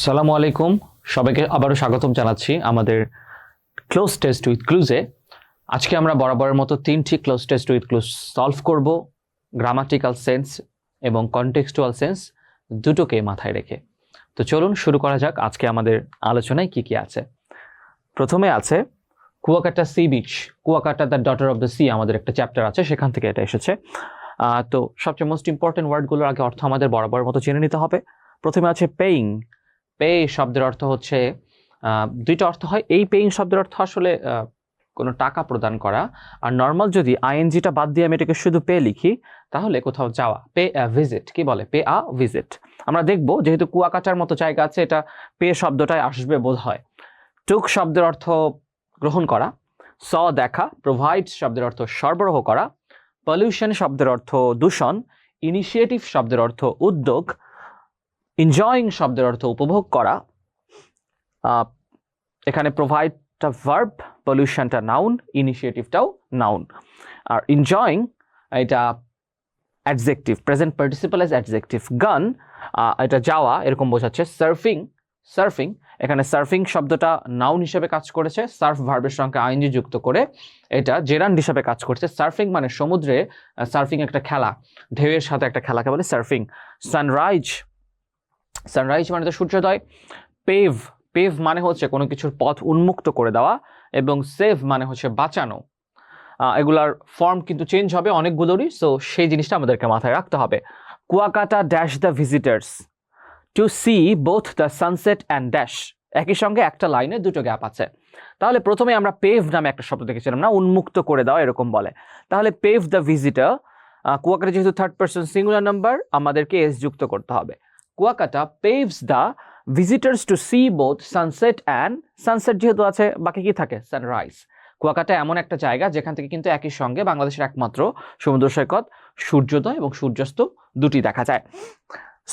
সালামু আলাইকুম। সবাইকে আবারও স্বাগতম জানাচ্ছি আমাদের ক্লোজ টেস্ট উইথ ক্লুজে আজকে আমরা বরাবরের মতো তিনটি cloze test with clues solve করব গ্রামাটিক্যাল সেন্স এবং কনটেক্সচুয়াল সেন্স দুটোকে মাথায় রেখে। তো চলুন শুরু করা যাক আজকে আমাদের আলোচনায় কি কি আছে। প্রথমে আছে, Kuakata sea beach Kuakata the daughter of the sea আমাদের একটা চ্যাপ্টার আছে, সেখান থেকে এটা এসেছে। তো সবচেয়ে মোস্ট ইম্পর্টেন্ট ওয়ার্ডগুলোর আগে অর্থ আমাদের বরাবর মতো জেনে নিতে হবে। প্রথমে আছে পেইং পে শব্দের অর্থ হচ্ছে দুইটা অর্থ হয়। এই পেইং শব্দের অর্থ আসলে কোনো টাকা প্রদান করা। আর নর্মাল যদি আইএনজিটা বাদ দিয়ে আমি এটাকে শুধু পে লিখি, তাহলে কোথাও যাওয়া পে আ ভিজিট কি বলে? পে আ ভিজিট আমরা দেখব, যেহেতু কুয়াকাটার মতো জায়গা আছে, এটা পে শব্দটাই আসবে বোধ হয় টুক শব্দের অর্থ গ্রহণ করা স দেখা প্রোভাইড শব্দের অর্থ সরবরাহ করা পলিউশন শব্দের অর্থ দূষণ ইনিশিয়েটিভ শব্দের অর্থ উদ্যোগ এনজয়িং শব্দের অর্থ উপভোগ করা এখানে প্রোভাইডটা ভার্ব পলিউশনটা নাউন ইনিশিয়েটিভটাও নাউন আর এনজয়িং এটা adjective present participle as adjective গান এটা যাওয়া, এরকম বোঝাচ্ছে সার্ফিং সার্ফিং এখানে সার্ফিং শব্দটা নাউন হিসেবে কাজ করেছে সার্ফ ভার্বের সঙ্গে আইনজি যুক্ত করে এটা জেরান্ড হিসেবে কাজ করছে। সার্ফিং মানে সমুদ্রে সার্ফিং একটা খেলা, ঢেউয়ের সাথে একটা খেলাকে বলে সার্ফিং সানরাইজ সানরাইজ মানে তো সূর্যোদয়। পেভ পেভ মানে হচ্ছে কোনো কিছুর পথ উন্মুক্ত করে দেওয়া এবং সেভ মানে হচ্ছে বাঁচানো। এগুলার ফর্ম কিন্তু চেঞ্জ হবে অনেকগুলোরই সো সেই জিনিসটা আমাদেরকে মাথায় রাখতে হবে। Kuakata dash the visitors to see both the sunset and dash একই সঙ্গে একটা লাইনে দুটো গ্যাপ আছে। তাহলে প্রথমে আমরা পেভ নামে একটা শব্দ দেখেছিলাম না? উন্মুক্ত করে দেওয়া এরকম বলে। তাহলে পেভ দ্য ভিজিটার কুয়াকাটা যেহেতু থার্ড পার্সন সিঙ্গুলার নাম্বার আমাদেরকে এস যুক্ত করতে হবে। Kuakata paves the visitors to see both sunset and sunset যেহেতু আছে, বাকি কি থাকে? সানরাইজ কুয়াকাটা এমন একটা জায়গা যেখান থেকে কিন্তু একই সঙ্গে বাংলাদেশের একমাত্র সমুদ্র সৈকত, সূর্যোদয় এবং সূর্যাস্ত দুটি দেখা যায়।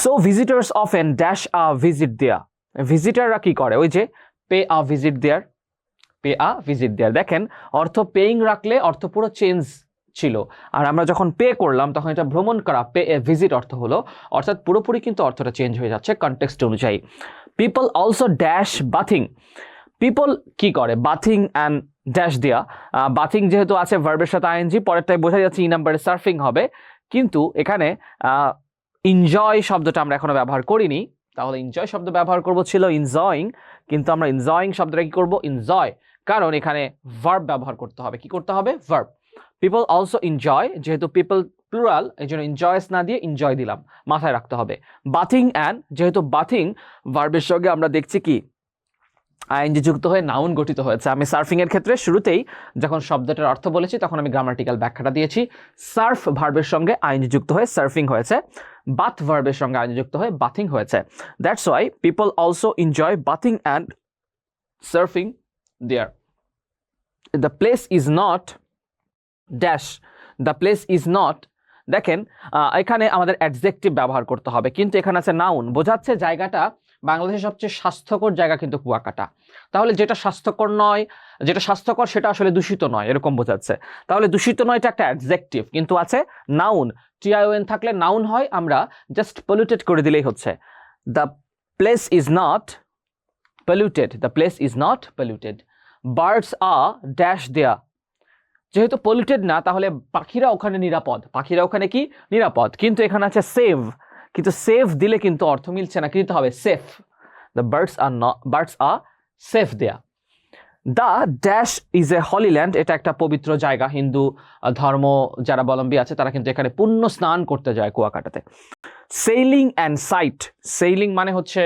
So visitors of an dash a visit দেয়া ভিজিটাররা কি করে? ওই যে পে আ ভিজিট দেয়ার পে আ ভিজিট দেয়ার দেখেন, অর্থ পেইং রাখলে অর্থ পুরো চেঞ্জ ছিল। আর আমরা যখন পে করলাম, তখন এটা ভ্রমণ করা পে এ ভিজিট অর্থ হলো, অর্থাৎ পুরোপুরি কিন্তু অর্থটা চেঞ্জ হয়ে যাচ্ছে কনটেক্সট অনুযায়ী। People also dash bathing people কি করে? বাথিং অ্যান্ড ড্যাশ দেয়া। বাথিং যেহেতু আছে ভার্বের সাথে আইএনজি পরেরটায় বোঝা যাচ্ছে ই নাম্বারে সার্ফিং হবে। কিন্তু এখানে এনজয় শব্দটা আমরা এখনও ব্যবহার করিনি। তাহলে এনজয় শব্দ ব্যবহার করব ছিল এনজয়িং কিন্তু আমরা এনজয়িং শব্দটা কি করব? এনজয় কারণ এখানে ভার্ব ব্যবহার করতে হবে। কি করতে হবে? ভার্ব পিপল অলসো এনজয় যেহেতু পিপল প্লুরাল এই জন্য এনজয়স না দিয়ে এনজয় দিলাম, মাথায় রাখতে হবে। বাথিং অ্যান্ড যেহেতু বাথিং ভার্বের সঙ্গে আমরা দেখছি কি? আইনজি যুক্ত হয়ে নাউন গঠিত হয়েছে। আমি সার্ফিংয়ের ক্ষেত্রে শুরুতেই যখন শব্দটার অর্থ বলেছি, তখন আমি গ্রামাটিক্যাল ব্যাখ্যাটা দিয়েছি। সার্ফ ভার্বের সঙ্গে আইনজি যুক্ত হয়ে সার্ফিং হয়েছে। বাথ ভার্বের সঙ্গে আইনজি যুক্ত হয়ে বাথিং হয়েছে। That's why people also enjoy bathing and surfing there the place is not dash the place is not দেখেন এখানে আমাদের অ্যাডজেক্টিভ ব্যবহার করতে হবে। কিন্তু এখানে আছে নাউন বোঝাচ্ছে জায়গাটা বাংলাদেশের সবচেয়ে স্বাস্থ্যকর জায়গা কিন্তু কুয়াকাটা। তাহলে যেটা স্বাস্থ্যকর নয়, যেটা স্বাস্থ্যকর সেটা আসলে দূষিত নয়, এরকম বোঝাচ্ছে। তাহলে দূষিত নয় এটা একটা অ্যাডজেক্টিভ কিন্তু আছে নাউন টিআইওএন থাকলে নাউন হয়, আমরা জাস্ট পলিউটেড করে দিলেই হচ্ছে। The place is not polluted the place is not polluted birds a dash দেয়া যেহেতু পলিউটেড না, তাহলে পাখিরা ওখানে নিরাপদ। পাখিরা ওখানে কি? নিরাপদ। কিন্তু এখানে আছে সেভ কিন্তু সেভ দিলে কিন্তু অর্থ মিলছে না, কি দিতে হবে? Safe the birds are not birds are safe দেয়া the dash is a holy land এটা একটা পবিত্র জায়গা। হিন্দু ধর্ম যারা অবলম্বী আছে, তারা কিন্তু এখানে পুণ্য স্নান করতে যায় কুয়াকাটাতে। সেইলিং অ্যান্ড সাইট সেইলিং মানে হচ্ছে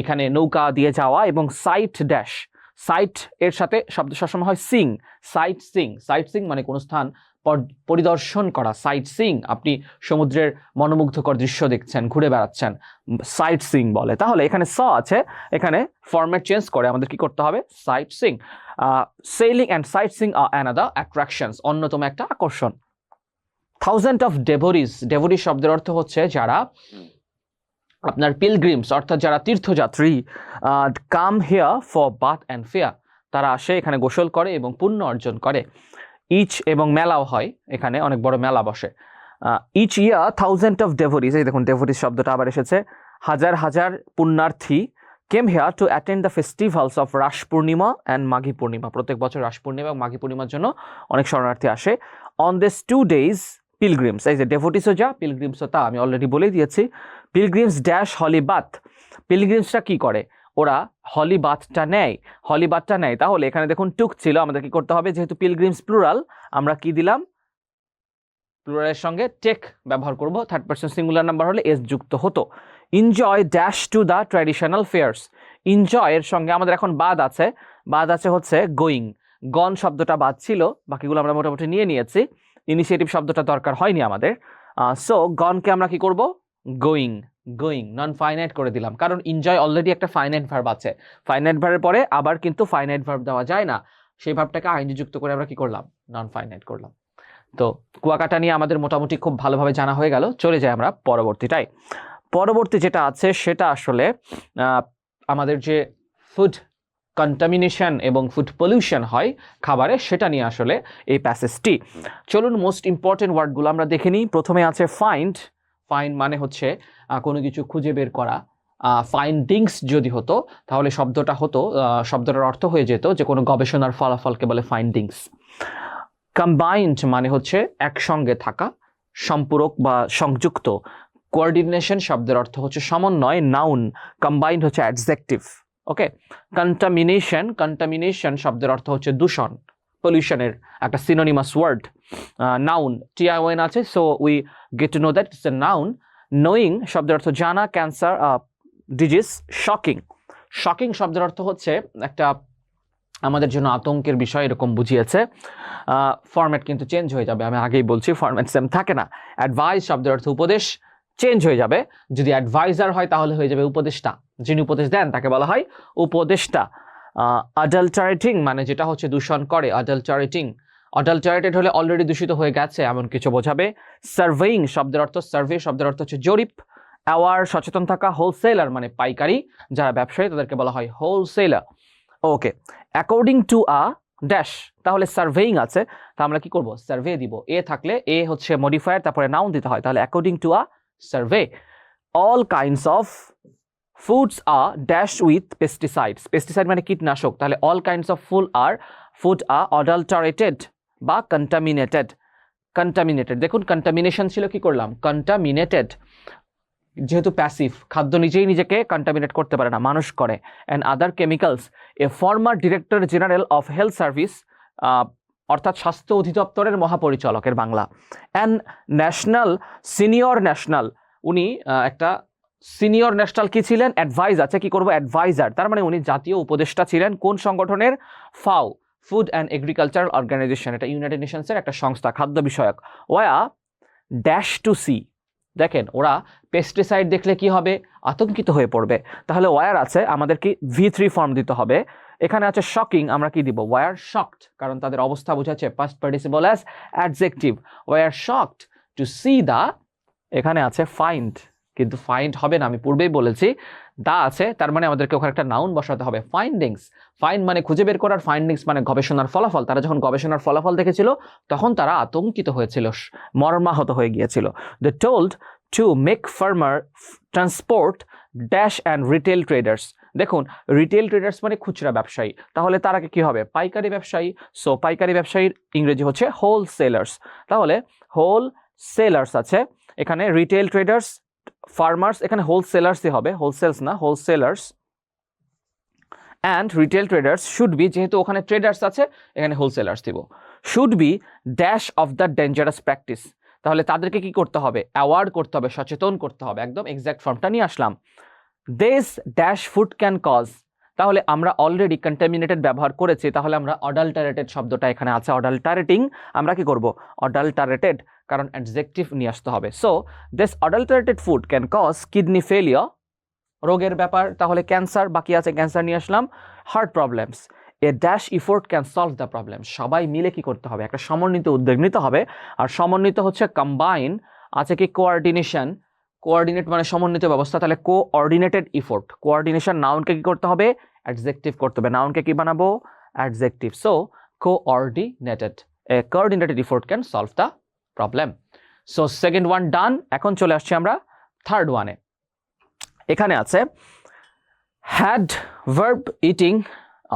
এখানে নৌকা দিয়ে যাওয়া এবং সাইট ড্যাশ সাইট এর সাথে শব্দ সবসময় হয় seeing, sightseeing sightseeing মানে কোনো স্থান পর- পরিদর্শন করা, সাইট সিং, আপনি সমুদ্রের মনোমুগ্ধকর দৃশ্য দেখছেন, ঘুরে বেড়াচ্ছেন, সাইট সিং বলে। তাহলে এখানে স আছে, এখানে ফরম্যাট চেঞ্জ করে আমাদের কি করতে হবে? Sightseeing. Sailing and sightseeing আর অ্যানাদার অ্যাট্রাকশনস অন্যতম একটা আকর্ষণ। থাউজেন্ড অফ ডেভোরিজ ডেভোরি শব্দের অর্থ হচ্ছে যারা আপনার পিলগ্রিমস অর্থাৎ যারা তীর্থযাত্রী come here for bath and fair তারা আসে, এখানে গোসল করে এবং পুণ্য অর্জন করে। ইচ এবং মেলাও হয়, এখানে অনেক বড় মেলা বসে। Each year thousand of devotees এই দেখুন ডেভোরিজ শব্দটা আবার এসেছে। হাজার হাজার পুণ্যার্থী came here to attend the festivals of Ras Purnima and Maghi Purnima. প্রত্যেক বছর রাস পূর্ণিমা এবং মাঘী পূর্ণিমার জন্য অনেক শরণার্থী আসে। On this two days pilgrims এই যে ডেভোটিসও যা পিলগ্রিমসও তা আমি অলরেডি বলেই দিয়েছি। পিলগ্রিমস ড্যাশ হলিবাথ পিলগ্রিমসটা কি করে? ওরা হলিবাথটা নেয়। হলিবাথটা নেয়। তাহলে এখানে দেখুন টুক ছিল, আমাদের কি করতে হবে? যেহেতু পিলগ্রিমস প্লুরাল আমরা কি দিলাম? প্লুরালের সঙ্গে টেক ব্যবহার করব। থার্ড পার্সন সিঙ্গুলার নাম্বার হলে এস যুক্ত হতো। Enjoy dash to the traditional fairs enjoy এর সঙ্গে আমাদের এখন বাদ আছে। বাদ আছে হচ্ছে গোয়িং গন শব্দটা বাদ ছিল। বাকিগুলো আমরা মোটামুটি নিয়ে নিয়েছি। ইনিশিয়েটিভ শব্দটা দরকার হয়নি আমাদের। সো গনকে আমরা কি করব? গোয়িং গোয়িং নন ফাইনাইট করে দিলাম। কারণ এনজয় অলরেডি একটা ফাইনাইট ভার্ব আছে। ফাইনাইট ভার্বের পরে আবার কিন্তু ফাইনাইট ভার্ব দেওয়া যায় না। সেই ভার্বটাকে আইনজি যুক্ত করে আমরা কি করলাম? নন ফাইনাইট করলাম। তো, কুয়াকাটা নিয়ে আমাদের মোটামুটি খুব ভালোভাবে জানা হয়ে গেল। চলে যাই আমরা পরবর্তীটাই পরবর্তী যেটা আছে সেটা আসলে আমাদের যে ফুড কন্টামিনেশন এবং ফুড পলিউশন হয় খাবারে, সেটা নিয়ে আসলে এই প্যাসেজটি চলুন মোস্ট ইম্পর্টেন্ট ওয়ার্ডগুলো আমরা দেখে নিই। প্রথমে আছে ফাইন্ড ফাইন্ড মানে হচ্ছে কোনো কিছু খুঁজে বের করা। ফাইন্ডিংস যদি হতো, তাহলে শব্দটা হতো শব্দটার অর্থ হয়ে যেত যে কোনো গবেষণার ফলাফলকে বলে ফাইন্ডিংস কম্বাইন্ড মানে হচ্ছে একসঙ্গে থাকা, সম্পূরক বা সংযুক্ত। কোঅর্ডিনেশন শব্দের অর্থ হচ্ছে সমন্বয় নাউন কম্বাইন্ড হচ্ছে অ্যাডজেক্টিভ ওকে কন্টামিনেশন কন্টামিনেশন শব্দের অর্থ হচ্ছে দূষণ পলিউশনের একটা synonymous word noun T I O N আছে so we get to know that it's a noun knowing শব্দের অর্থ জানা ক্যান্সার ডিজিজ শকিং শকিং শব্দের অর্থ হচ্ছে একটা আমাদের জন্য আতঙ্কের বিষয় এরকম বুঝিয়েছে। ফরম্যাট কিন্তু চেঞ্জ হয়ে যাবে, আমি আগেই বলছি ফরম্যাট সেম থাকে না। অ্যাডভাইস শব্দের অর্থ উপদেশ চেঞ্জ হয়ে যাবে। যদি অ্যাডভাইজার হয়, তাহলে হয়ে যাবে উপদেষ্টা। যিনি উপদেশ দেন, তাকে বলা হয় উপদেষ্টা। অ্যাডাল্টারেটিং মানে যেটা হচ্ছে দূষণ করে অ্যাডাল্টারেটিং অ্যাডাল্টারেটেড হলে অলরেডি দূষিত হয়ে গেছে, এমন কিছু বোঝাবে। সার্ভেইং শব্দের অর্থ সার্ভে শব্দের অর্থ হচ্ছে জরিপ। অ্যাওয়ার সচেতন থাকা হোলসেলার মানে পাইকারি, যারা ব্যবসায়ী, তাদেরকে বলা হয় wholesaler okay according to a dash তাহলে সার্ভেইং আছে। তা আমরা কি করব? সার্ভে দিব। এ থাকলে এ হচ্ছে মডিফায়ার তারপরে নাউন দিতে হয়। তাহলে according to a survey all kinds of foods are dash with pesticides pesticide মানে কীটনাশক। তাহলে all kinds of food are food are adulterated বা কন্টামিনেটেড কন্টামিনেটেড দেখুন কন্টামিনেশন ছিল কি করলাম? কন্টামিনেটেড যেহেতু প্যাসিভ খাদ্য নিজেই নিজেকে কন্টামিনেট করতে পারে না, মানুষ করে। And other chemicals a former director general of health service অর্থাৎ স্বাস্থ্য অধিদপ্তরের মহাপরিচালকের Bangla. And national senior national উনি একটা সিনিয়র ন্যাশনাল কি ছিলেন? অ্যাডভাইজ আছে কি করব? অ্যাডভাইজার তার মানে উনি জাতীয় উপদেষ্টা ছিলেন কোন সংগঠনের? FAO food and agricultural organization এটা ইউনাইটেড নেশনসের একটা সংস্থা, খাদ্য বিষয়ক। ওয়া ড্যাশ টু সি দেখেন, ওরা পেস্টিসাইড দেখলে কি হবে? আতঙ্কিত হয়ে পড়বে। তাহলে ওয়ার আছে আমাদের কি ভি থ্রি ফর্ম দিতে হবে। এখানে আছে শকিং আমরা কি দিব? ওয়ার শকড কারণ তাদের অবস্থা বোঝাচ্ছে first participle as adjective were shocked to see the এখানে আছে ফাইন্ড কিন্তু ফাইন্ড হবে না, আমি পূর্বেই বলেছি। দা আছে, তার মানে আমাদেরকে ওখানে একটা নাউন বসাতে হবে ফাইন্ডিংস ফাইন্ড মানে খুঁজে বের করার ফাইন্ডিংস মানে গবেষণার ফলাফল। তারা যখন গবেষণার ফলাফল দেখেছিল, তখন তারা আতঙ্কিত হয়েছিল, মর্মাহত হয়ে গিয়েছিল। The told to make farmer transport dash and retail traders দেখুন রিটেল ট্রেডার্স মানে খুচরা ব্যবসায়ী। তাহলে তারা কি হবে? পাইকারি ব্যবসায়ী। সো পাইকারি ব্যবসায়ীর ইংরেজি হচ্ছে হোল সেলার্স তাহলে হোল সেলার্স আছে, এখানে রিটেল ট্রেডার্স ফার্মার্স এখানে হোলসেলার্সই হবে হোলসেলস না wholesalers and retail traders should be যেহেতু ওখানে ট্রেডার্স আছে, এখানে হোলসেলার্স দিব। Should be dash of the dangerous practice তাহলে তাদেরকে কি করতে হবে? অ্যাওয়ার্ড করতে হবে, সচেতন করতে হবে, একদম এক্স্যাক্ট ফর্মটা নিয়ে আসলাম। This dash food can cause তাহলে আমরা অলরেডি কন্টামিনেটেড ব্যবহার করেছি, তাহলে আমরা অডাল্টারেটেড শব্দটা এখানে আছে অডাল্টারেটিং আমরা কি করব? অডাল্টারেটেড কারণ অ্যাডজেক্টিভ নিয়ে আসতে হবে। So this adulterated food can cause kidney failure রোগের ব্যাপার, তাহলে ক্যান্সার বাকি আছে ক্যান্সার নিয়ে আসলাম heart problems a dash effort can solve the problem সবাই মিলে কি করতে হবে? একটা সমন্বিত উদ্যোগ নিতে হবে। আর সমন্বিত হচ্ছে কম্বাইন আছে কি কোঅর্ডিনেশন কোঅর্ডিনেট মানে সমন্বিত ব্যবস্থা, তাহলে কোঅর্ডিনেটেড ইফোর্ট কোঅর্ডিনেশন নাউনকে কি করতে হবে? অ্যাডজেক্টিভ করতে হবে। নাউনকে কি বানাবো? Adjective so coordinated a coordinated effort can solve the problem so second one done এখন চলে আসছি আমরা থার্ড ওয়ানে এখানে আছে হ্যাড ভার্ব ইটিং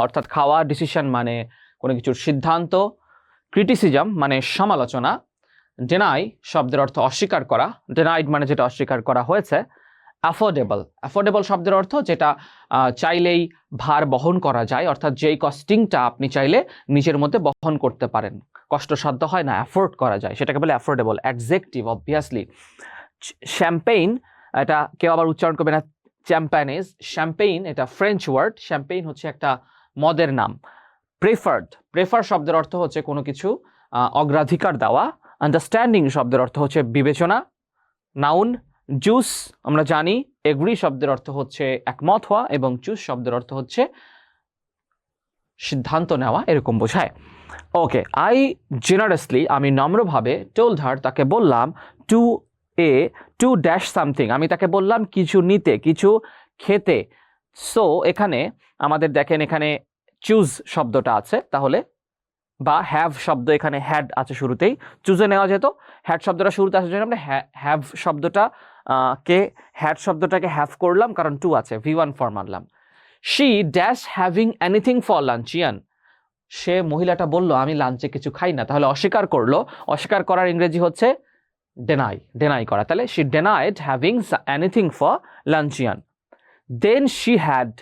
অর্থাৎ খাওয়া ডিসিশন মানে কোনো কিছুর সিদ্ধান্ত ক্রিটিসিজম মানে সমালোচনা ডেনাই শব্দের অর্থ অস্বীকার করা ডেনাইড মানে যেটা অস্বীকার করা হয়েছে অ্যাফোর্ডেবল অ্যাফোর্ডেবল শব্দের অর্থ যেটা চাইলেই ভার বহন করা যায়, অর্থাৎ যেই কস্টিংটা আপনি চাইলে নিজের মধ্যে বহন করতে পারেন। কষ্টসাধ্য হয় না অ্যাফোর্ড করা যায়। সেটাকে বলে অ্যাফোর্ডেবল অ্যাডজেক্টিভ অবভিয়াসলি শ্যাম্পেইন এটা কেউ আবার উচ্চারণ করবে না চ্যাম্পানেজ শ্যাম্পেইন এটা ফ্রেঞ্চ ওয়ার্ড শ্যাম্পেইন হচ্ছে একটা মদের নাম। প্রেফার্ড প্রেফার শব্দের অর্থ হচ্ছে কোনো কিছু অগ্রাধিকার দেওয়া। আন্ডারস্ট্যান্ডিং শব্দের অর্থ হচ্ছে বিবেচনা নাউন জুস আমরা জানি এগ্রি শব্দের অর্থ হচ্ছে একমত হওয়া এবং চুস শব্দের অর্থ হচ্ছে সিদ্ধান্ত নেওয়া, এরকম বোঝায়। ওকে আই জেনারেসলি আমি নম্রভাবে টোল্ড হার তাকে বললাম to a to dash something আমি তাকে বললাম, কিছু নিতে, কিছু খেতে। সো এখানে আমাদের দেখেন, এখানে চুজ শব্দটা আছে, তাহলে বা হ্যাভ শব্দ এখানে হ্যাড আছে শুরুতেই। চুজে নেওয়া যেত হ্যাড শব্দটা শুরুতে আসার জন্য আমরা হ্যাভ শব্দটা কে হ্যাড শব্দটাকে হ্যাভ করলাম, কারণ টু আছে ভি ওয়ান ফর্ম আনলাম। She dash having anything for luncheon সে মহিলাটা বলল, আমি লাঞ্চে কিছু খাই না। তাহলে অস্বীকার করল। অস্বীকার করার ইংরেজি হচ্ছে ডেনাই ডেনাই করা। তাহলে she denied having anything for luncheon then she had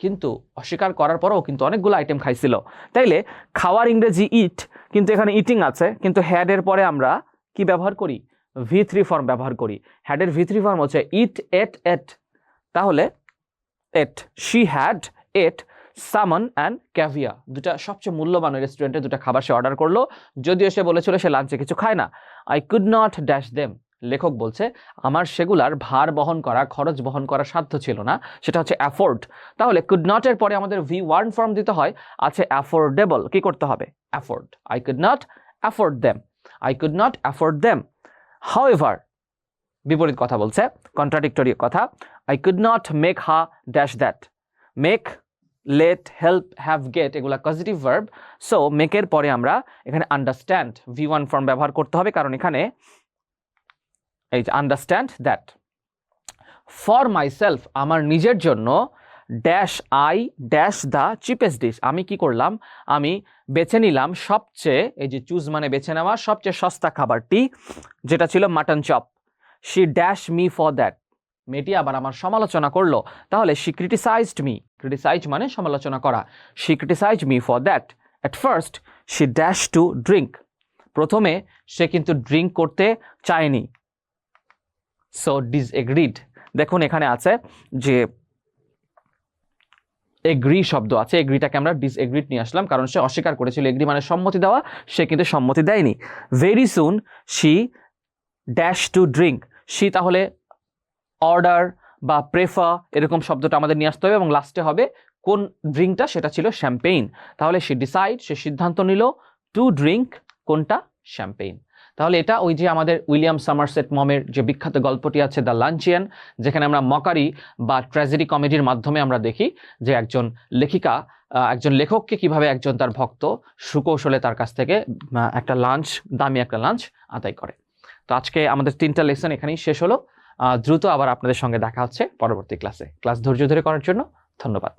কিন্তু অস্বীকার করার পরেও কিন্তু অনেকগুলো আইটেম খাইছিল। তাইলে খাওয়ার ইংরেজি ইট কিন্তু এখানে ইটিং আছে, কিন্তু হ্যাডের পরে আমরা কি ব্যবহার করি? ভি থ্রি ফর্ম ব্যবহার করি। হ্যাডের ভি থ্রি ফর্ম হচ্ছে ইট এট এট তাহলে এট শি হ্যাড এট সামন অ্যান্ড ক্যাভিয়া, দুটা সবচেয়ে মূল্যবান রেস্টুরেন্টে দুটা খাবার সে অর্ডার করল। যদিও সে বলেছিল সে লাঞ্চে কিছু খায় না। I could not dash them লেখক বলছে, আমার সেগুলার ভার বহন করা, খরচ বহন করা সাধ্য ছিল না। সেটা হচ্ছে অ্যাফোর্ড তাহলে কুড নটের পরে আমাদের ভি ওয়ান ফর্ম দিতে হয়, আছে অ্যাফোর্ডেবল কি করতে হবে? Afford I could not afford them I could not afford them however বিপরীত কথা বলছে কন্ট্রাডিক্টরি কথা। I could not make her dash that make let help have get এগুলা পজিটিভ ভার্ব সো মেকের পরে আমরা এখানে আন্ডারস্ট্যান্ড ভি ওয়ান ফর্ম ব্যবহার করতে হবে, কারণ এখানে এই যে আন্ডারস্ট্যান্ড দ্যাট ফর মাইসেলফ আমার নিজের জন্য dash I dash the cheapest dish আমি কি করলাম? আমি বেছে নিলাম সবচেয়ে, এই যে চুজ মানে বেছে নেওয়া সবচেয়ে সস্তা খাবারটি, যেটা ছিল mutton chop she dash me for that মেয়েটি আবার আমার সমালোচনা করল। তাহলে শি ক্রিটিসাইজড মি ক্রিটিসাইজ মানে সমালোচনা করা। She criticise me for that at first she dash to drink প্রথমে, সে কিন্তু ড্রিঙ্ক করতে চায়নি। সো ডিস এগ্রিড দেখুন এখানে আছে যে এগ্রি শব্দ আছে। এগ্রিটাকে আমরা ডিস এগ্রিড নিয়ে আসলাম, কারণ সে অস্বীকার করেছিল। এগ্রি মানে সম্মতি দেওয়া, সে কিন্তু সম্মতি দেয়নি। Very soon she dash to drink she তাহলে অর্ডার বা প্রেফা এরকম শব্দটা আমাদের নিয়ে আসতে হবে এবং লাস্টে হবে কোন ড্রিঙ্কটা সেটা ছিল শ্যাম্পেইন তাহলে সে ডিসাইড সে সিদ্ধান্ত নিল টু ড্রিঙ্ক কোনটা? শ্যাম্পেইন তাহলে এটা ওই যে আমাদের উইলিয়াম সামারসেট মমের যে বিখ্যাত গল্পটি আছে দ্য লাঞ্চিয়ান, যেখানে আমরা মকারি বা ট্র্যাজেডি কমেডির মাধ্যমে আমরা দেখি যে একজন লেখিকা একজন লেখককে কীভাবে একজন তার ভক্ত সুকৌশলে তার কাছ থেকে একটা লাঞ্চ দামি একটা লাঞ্চ আদায় করে। তো আজকে আমাদের তিনটা লেসন এখানেই শেষ হলো। দ্রুত আবার আপনাদের সঙ্গে দেখা হচ্ছে পরবর্তী ক্লাসে ক্লাস ধৈর্য ধরে করার জন্য ধন্যবাদ।